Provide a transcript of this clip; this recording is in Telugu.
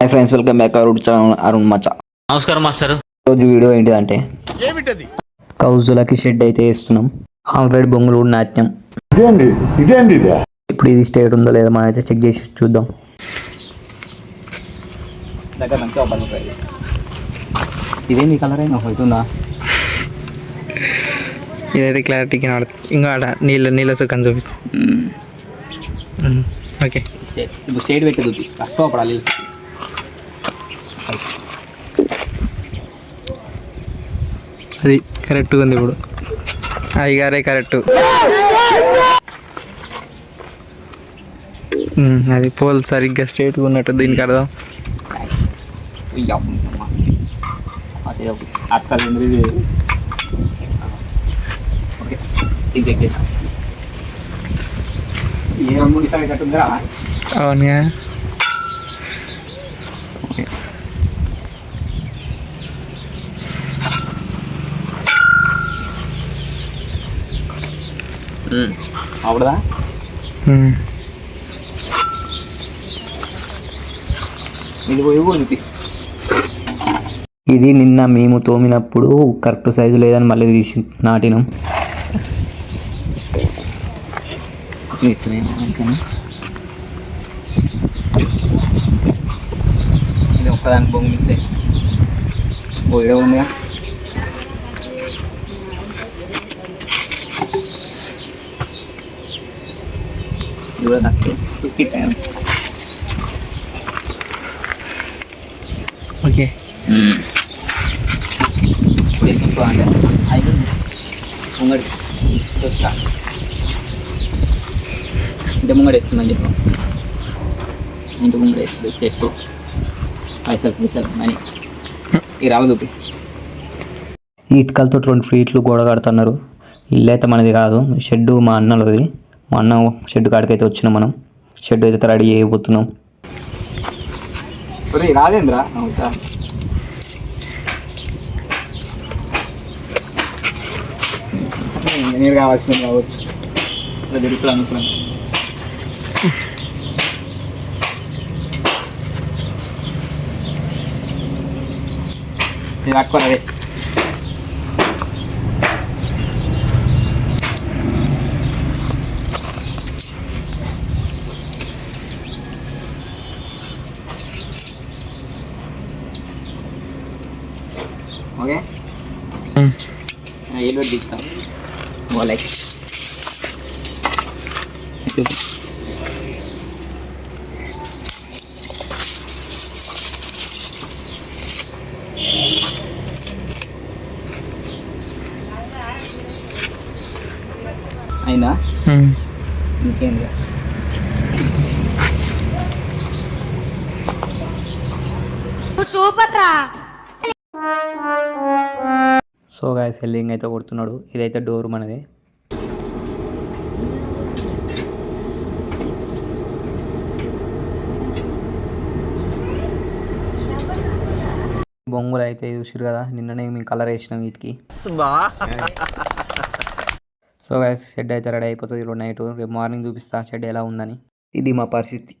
Hi friends welcome back Arun channel Arun మచ్చ నమస్కారం మాస్టర్. రోజు వీడియో ఏంటిదంటే కౌజులకి షెడ్ అయితే వేస్తున్నాం. ఆల్రెడీ బొంగులు కూడా నాట్యం ఇదేంది ఇదేంది ఇదే? ఇప్పుడు ఇది స్టేట్ ఉందో లేదో మనం అయితే చెక్ చేసి చూద్దాం. ఇదేంది కలర్ అయినా అవుతుందా ఇదైతే క్లారిటీకి నడుతుంది ఇంకా ఆడ నీళ్ళ నీళ్ళ సుఖం చూపిస్తుంది ఓకే స్టేట్ ఇప్పుడు స్టేట్ పెట్టి చూపి. తక్కువ పడాలి అది కరెక్ట్గా ఉంది ఇప్పుడు. అయ్యగారే కరెక్ట్ అది పోల్ సరిగ్గా స్ట్రేట్గా ఉన్నట్టు దీనికి అర్థం. అదే ఉమ్. ఇది పోయి ఇది నిన్న మేము తోమినప్పుడు కరెక్ట్ సైజు లేదని మళ్ళీ తీసి నాటినాం. ఇది ఒక్కదానికి బొంగు మిస్ అయ్యి. పోయే ఉందిగా ఇది కూడా తక్కువ సుక్కి టైం ఓకే. ఎక్కువ అంటే ఐదు ముంగడి వస్తా ఇంటి ముంగడి వేస్తుందని చెప్పాం. ఇంటి ముంగడి వేస్తుంది సెట్ పైసలు పైసలు మనీ. ఈ రావు చూపి. ఈ ఇటుకలతో రెండు ఫీట్లు గోడ కడుతున్నారు. ఇల్లు అయితే మనది కాదు షెడ్ మా అన్నలది. అన్న షెడ్ కాడికైతే వచ్చినాం మనం. షెడ్ అయితే రెడీ చేయబోతున్నాం ఒరే రాదేంద్రా ఇంజనీర్ కావాల్సిన కావచ్చు. ఇలా తిరుగుతుంది అనుకున్నాను. ఇది పట్టుకోరా ఓకే? పెట్టి తీస్తాం లైక్ అయిందా. ఇంకేంది? సో గాయ సెల్లింగ్ అయితే కొడుతున్నాడు. ఇదైతే డోర్ మనది. బొంగులు అయితే చూసారు కదా నిన్ననే మేము కలర్ వేసినాం వీటికి. సో గాయ షెడ్ అయితే రెడీ అయిపోతుంది ఈరోజు నైట్. రేపు మార్నింగ్ చూపిస్తా షెడ్ ఎలా ఉందని. ఇది మా పరిస్థితి.